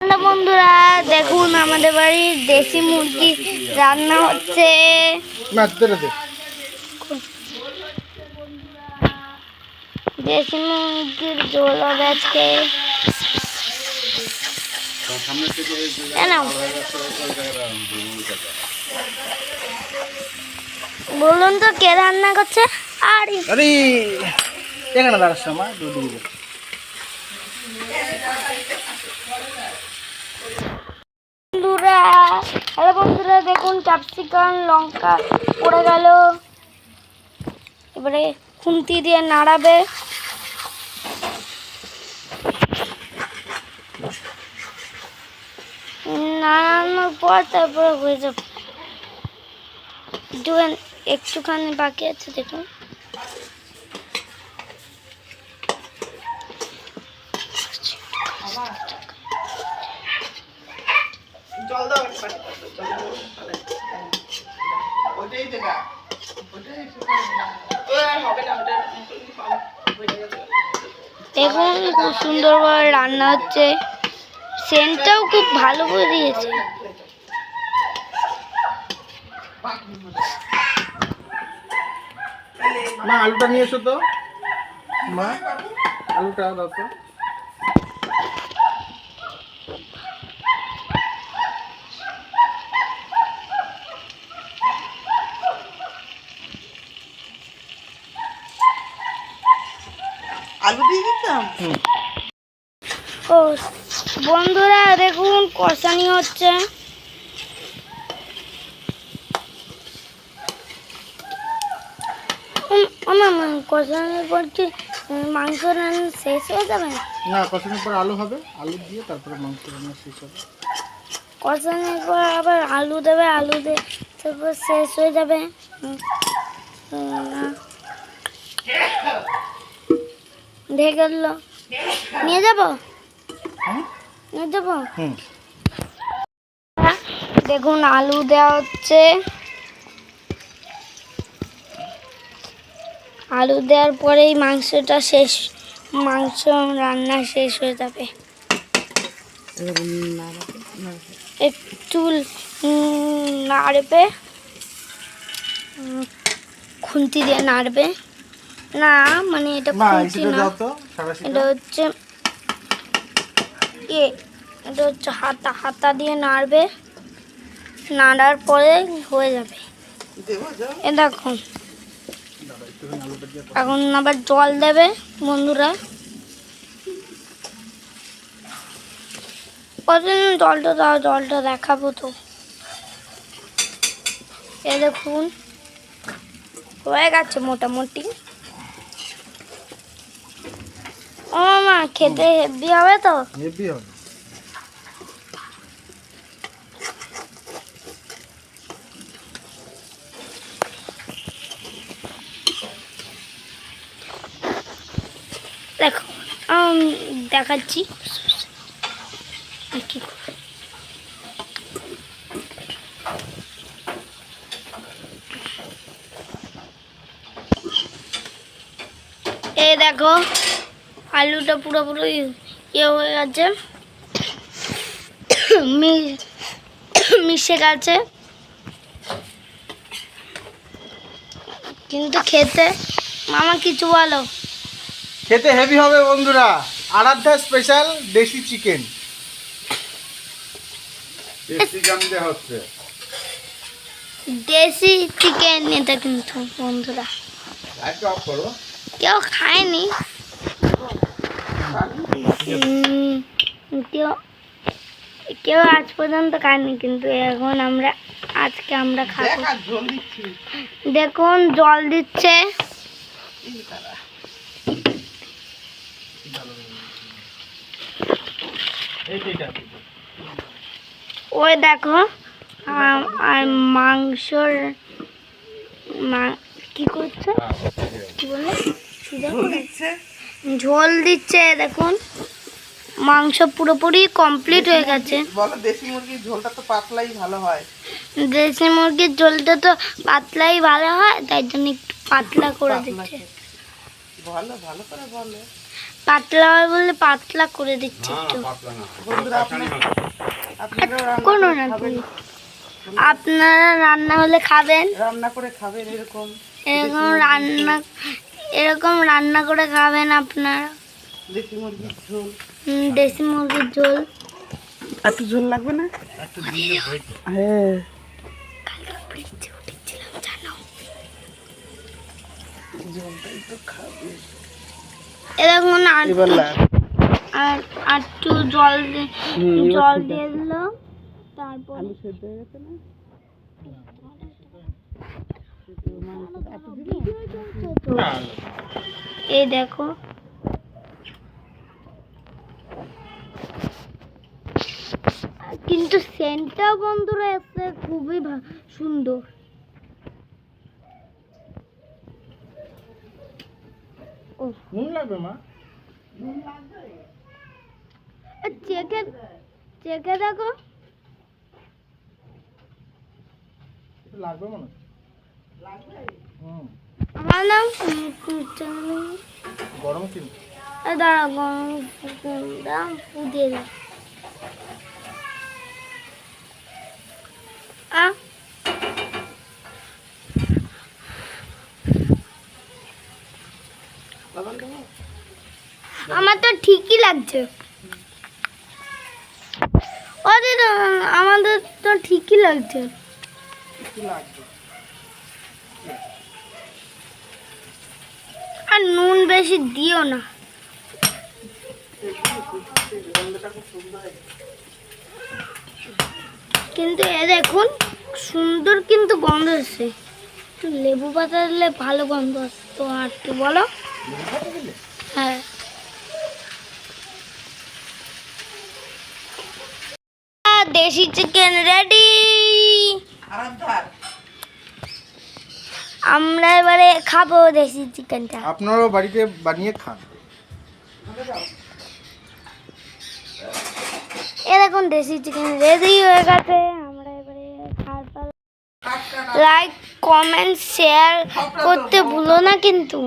Hello বন্ধুরা দেখুন আমাদের বাড়ির দেশি মুরগি রান্না হচ্ছে। দেশি মুরগির ঝোল হবে আজকে। বলুন তো কে রান্না করছে? আর। আরে এখানে দাঁড়াস মা দুধ দিয়ে বন্ধুরা হ্যালো বন্ধুরা, দেখুন ক্যাপসিকাম লঙ্কা পড়ে গেল। এবারে খুন্তি দিয়ে নাড়াবে। নাড়ানোর পর তারপরে হয়ে যাবে। একটুখানি বাকি আছে, দেখুন। দেখুন, খুব সুন্দরভাবে রান্না হচ্ছে। সেন্টটাও খুব ভালো করে দিয়েছে। মা, আলুটা নিয়ে এসো তো। মা, আলুটা দাও তো। আলু দিয়ে দিতাম? ও বন্ধুরা দেখুন কষানি হচ্ছে। কষানোর পর কি মাংস রান্না শেষ হয়ে যাবে? না কষানোর পর আলু হবে। আলু দিয়ে তারপরে মাংস রান্না শেষ হবে। কষানোর পর আবার আলু দেবে আলু দিয়ে তারপর শেষ হয়ে যাবে। দেখে গেল। নিয়ে যাব? নিয়ে যাব? দেখুন আলু দেওয়া হচ্ছে। আলু দেওয়ার পরেই মাংসটা শেষ। মাংস রান্না শেষ হয়ে যাবে। একটু নাড়বে। খুন্তি দিয়ে নাড়বে। না মানে এটা এটা না। এটা হচ্ছে এ এটা হচ্ছে হাতা হাতা দিয়ে নাড়বে। নাড়ার পরে হয়ে যাবে। এ দেখুন এখন আবার জল দেবে বন্ধুরা। কতদিন জলটা দাও জলটা দেখাবো তো। এ দেখুন হয়ে গেছে মোটামুটি। ও মা খেতে হেভি হবে তো? হেভি হবে। দেখো দেখাচ্ছি। কি এই দেখো আলুটা পুরোপুরি ইয়ে হয়ে গেছে। মিশে গেছে। কিন্তু খেতে মামা কিছু বলো। খেতে হেভি হবে বন্ধুরা। Aradhya special desi chicken desi chicken এটা কিন্তু বন্ধুরা। কেউ খায়নি। কেউ কেউ আজ পর্যন্ত খায়নি কিন্তু এখন আমরা আজকে আমরা খাব। দেখুন জল দিচ্ছে। ওই দেখো আর মাংসর মা- কি করছে? কি বলে? ঝোল দিচ্ছে দেখুন। মাংস পুরোপুরি কমপ্লিট হয়ে গেছে। বলো দেশি মুরগির ঝোলটা তো পাতলাই ভালো হয়। দেশি মুরগির ঝোলটা তো পাতলাই ভালো হয় তাই জন্য একটু পাতলা করে দিচ্ছে। খেতে। ভালো করে বলো। পাতলা হবে বলে পাতলা করে দিচ্ছি একটু। কোনো না খাবেন। আপনারা রান্না হলে খাবেন। রান্না করে খাবেন এরকম। এরকম রান্না এরকম রান্না করে খাবেন আপনারা? দেশি মুরগির ঝোল। দেশি মুরগির ঝোল। একটু ঝোল লাগবে না? হ্যাঁ। এরকম আর- একটু জল জল দিয়ে দিল তারপর আলু সেদ্ধ হয়ে গেছে না? এই দেখো। কিন্তু সেন্টটা বন্ধুরা এসে খুবই সুন্দর। লাগবে মা? চেকে চেকে দেখো। লাগবে মনে। হুম। আমার নাম উম, কুচানি। গরম কিন্তু দাঁড়া গরম দাম আ? আমার তো ঠিকই লাগছে। ওদের আমাদের তো ঠিকই লাগছে। লাগবে আর নুন বেশি দিও না। কিন্তু এ দেখুন, সুন্দর কিন্তু গন্ধ একটু লেবু পাতা দিলে ভালো গন্ধ আসতো আর একটু বলো? হ্যাঁ। দেশি চিকেন রেডি আমরা এবারে খাব দেশি চিকেনটা। আপনারাও বাড়িতে বানিয়ে খান। এ দেখুন দেশি চিকেন রেডি হয়ে গেছে। আমরা এবারে খাবার লাইক কমেন্ট শেয়ার করতে ভুলো না কিন্তু।